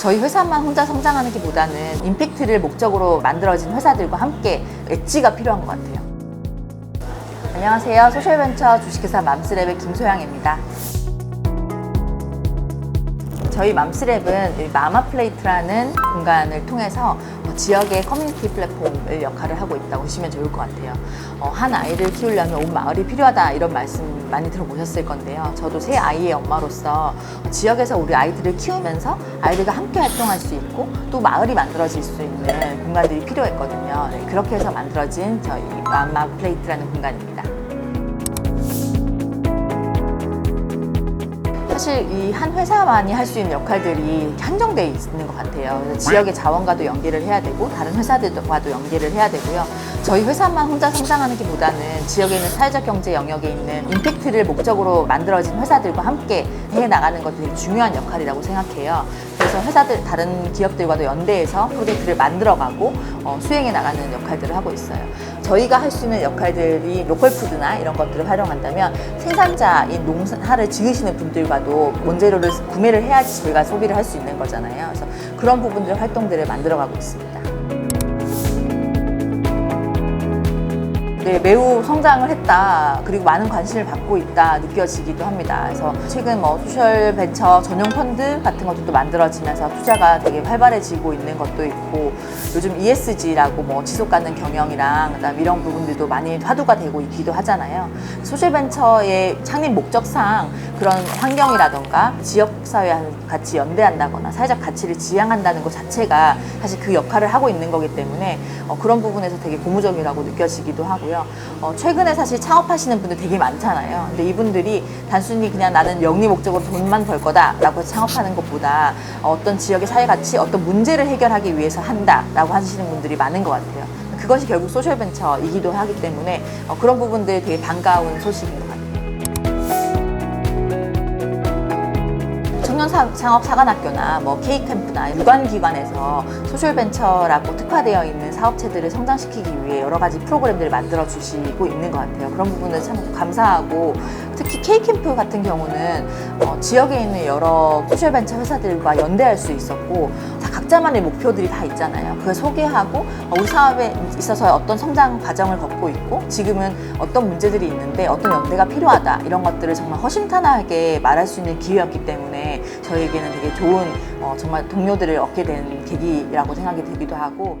저희 회사만 혼자 성장하는 게 보다는 임팩트를 목적으로 만들어진 회사들과 함께 엣지가 필요한 것 같아요. 안녕하세요. 소셜벤처 주식회사 맘스랩의 김소양입니다. 저희 맘스랩은 이 마마플레이트라는 공간을 통해서 어, 지역의 커뮤니티 플랫폼을 역할을 하고 있다고 보시면 좋을 것 같아요. 어, 한 아이를 키우려면 온 마을이 필요하다 이런 말씀 많이 들어보셨을 건데요. 저도 세 아이의 엄마로서 어, 지역에서 우리 아이들을 키우면서 아이들과 함께 활동할 수 있고 또 마을이 만들어질 수 있는 공간들이 필요했거든요. 네, 그렇게 해서 만들어진 저희 마마플레이트라는 공간입니다. 사실 이 한 회사만이 할 수 있는 역할들이 한정되어 있는 것 같아요. 지역의 자원과도 연계를 해야 되고 다른 회사들과도 연계를 해야 되고요. 저희 회사만 혼자 성장하는 게 보다는 지역에 있는 사회적 경제 영역에 있는 임팩트를 목적으로 만들어진 회사들과 함께 해 나가는 되게 중요한 역할이라고 생각해요. 그래서 회사들 다른 기업들과도 연대해서 프로젝트를 만들어가고 어, 수행해 나가는 역할들을 하고 있어요. 저희가 할 수 있는 역할들이 로컬 푸드나 이런 것들을 활용한다면 생산자인 농사를 지으시는 분들과도 원재료를 구매를 해야지 저희가 소비를 할 수 있는 거잖아요. 그래서 그런 부분들 활동들을 만들어가고 있습니다. 네, 매우 성장을 했다. 그리고 많은 관심을 받고 있다. 느껴지기도 합니다. 그래서 최근 뭐 소셜 벤처 전용 펀드 같은 것도 만들어지면서 투자가 되게 활발해지고 있는 것도 있고 요즘 ESG라고 뭐 지속 가능 경영이랑 그다음 이런 부분들도 많이 화두가 되고 있기도 하잖아요. 소셜 벤처의 창립 목적상 그런 환경이라던가 지역 사회와 같이 연대한다거나 사회적 가치를 지향한다는 것 자체가 사실 그 역할을 하고 있는 거기 때문에 어, 그런 부분에서 되게 고무적이라고 느껴지기도 하고요. 어, 최근에 사실 창업하시는 분들 되게 많잖아요. 근데 이분들이 단순히 그냥 나는 영리 목적으로 돈만 벌 거다라고 창업하는 것보다 어떤 지역의 사회 가치, 어떤 문제를 해결하기 위해서 한다라고 하시는 분들이 많은 것 같아요. 그것이 결국 소셜벤처이기도 하기 때문에 어, 그런 부분들이 되게 반가운 같 청년 사- 창업 사관학교나 뭐 K캠프나 유관기관에서 소셜벤처라고 특화되어 있는 사업체들을 성장시키기 위해 여러 가지 프로그램들을 만들어 주시고 있는 것 같아요. 그런 부분은 참 감사하고 특히 K캠프 같은 경우는 어, 지역에 있는 여러 소셜벤처 회사들과 연대할 수 있었고 다 각자만의 목표들이 다 있잖아요. 그걸 소개하고 어, 우리 사업에 있어서 어떤 성장 과정을 걷고 있고 지금은 어떤 문제들이 있는데 어떤 연대가 필요하다 이런 것들을 정말 허심탄회하게 말할 수 있는 기회였기 때문에 저희에게는 되게 좋은 어, 정말 동료들을 얻게 된 계기라고 생각이 들기도 하고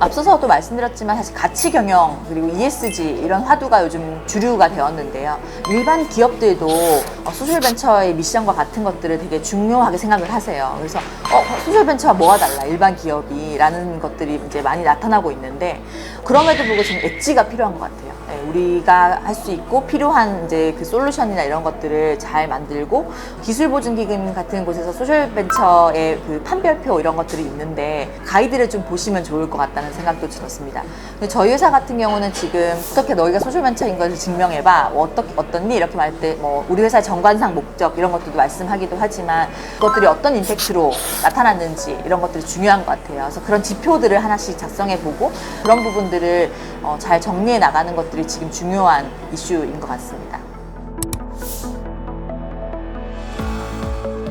앞서서도 말씀드렸지만 사실 가치 경영 그리고 ESG 이런 화두가 요즘 주류가 되었는데요. 일반 기업들도 어, 소셜벤처의 미션과 같은 것들을 되게 중요하게 생각을 하세요. 그래서 어, 소셜벤처와 뭐가 달라 일반 기업이라는 것들이 이제 많이 나타나고 있는데 그럼에도 불구하고 지금 엣지가 필요한 것 같아요. 네, 우리가 할 수 있고 필요한 이제 그 솔루션이나 이런 것들을 잘 만들고 기술 보증 기금 같은 곳에서 소셜 벤처의 그 판별표 이런 것들이 있는데 가이드를 좀 보시면 좋을 것 같다는 생각도 들었습니다. 근데 저희 회사 같은 경우는 지금 어떻게 너희가 소셜 벤처인 것을 증명해봐 뭐 어떻게 어떻니 이렇게 말할 때 뭐 우리 회사의 정관상 목적 이런 것들도 말씀하기도 하지만 그것들이 어떤 임팩트로 나타났는지 이런 것들이 중요한 것 같아요. 그래서 그런 지표들을 하나씩 작성해 보고 그런 부분들을 어, 잘 정리해 나가는 것들 이 지금 중요한 이슈인 것 같습니다.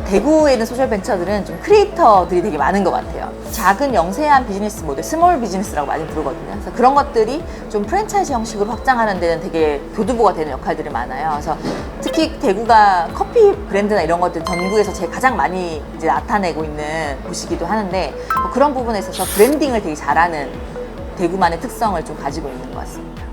대구에 있는 소셜 벤처들은 좀 크리에이터들이 되게 많은 것 같아요. 작은 영세한 비즈니스 모델, 스몰 비즈니스라고 많이 부르거든요. 그래서 그런 것들이 좀 프랜차이즈 형식으로 확장하는 데는 되게 교두보가 되는 역할들이 많아요. 그래서 특히 대구가 커피 브랜드나 이런 것들 전국에서 제일 가장 많이 이제 나타내고 있는 곳이기도 하는데 뭐 그런 부분에 있어서 브랜딩을 되게 잘하는 대구만의 특성을 좀 가지고 있는 것 같습니다.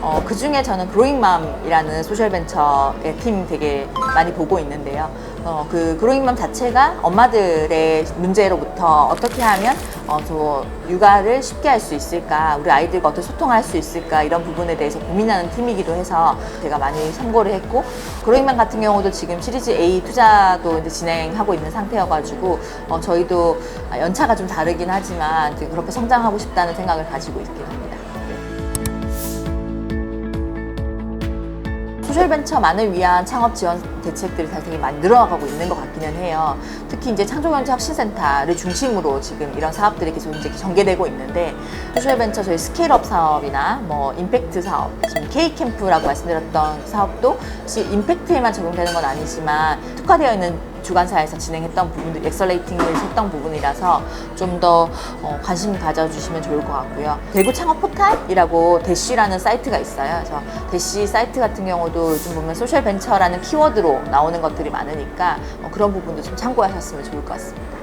어, 그 중에 저는 그로잉맘이라는 소셜벤처의 팀 되게 많이 보고 있는데요. 어, 그 그로잉맘 자체가 엄마들의 문제로부터 어떻게 하면 어, 저 육아를 쉽게 할 수 있을까, 우리 아이들과 어떻게 소통할 수 있을까 이런 부분에 대해서 고민하는 팀이기도 해서 제가 많이 참고를 했고 그로잉맘 같은 경우도 지금 시리즈 A 투자도 이제 진행하고 있는 상태여가지고 어, 저희도 연차가 좀 다르긴 하지만 그렇게 성장하고 싶다는 생각을 가지고 있긴 합니다. 소셜벤처만을 위한 창업 지원 대책들이 다 되게 많이 늘어나가고 있는 것 같기는 해요. 특히 이제 창조경제 혁신센터를 중심으로 지금 이런 사업들이 계속 이제 전개되고 있는데 소셜벤처 저희 스케일업 사업이나 뭐 임팩트 사업, 지금 K캠프라고 말씀드렸던 사업도 혹시 임팩트에만 적용되는 건 아니지만 특화되어 있는 주관사에서 진행했던 부분들, 엑셀레이팅을 했던 부분이라서 좀더 어, 관심 가져주시면 좋을 것 같고요. 대구 창업 포탈이라고 대쉬라는 사이트가 있어요. 그래서 대쉬 사이트 같은 경우도 요즘 보면 소셜 벤처라는 키워드로 나오는 것들이 많으니까 어, 그런 부분도 좀 참고하셨으면 좋을 것 같습니다.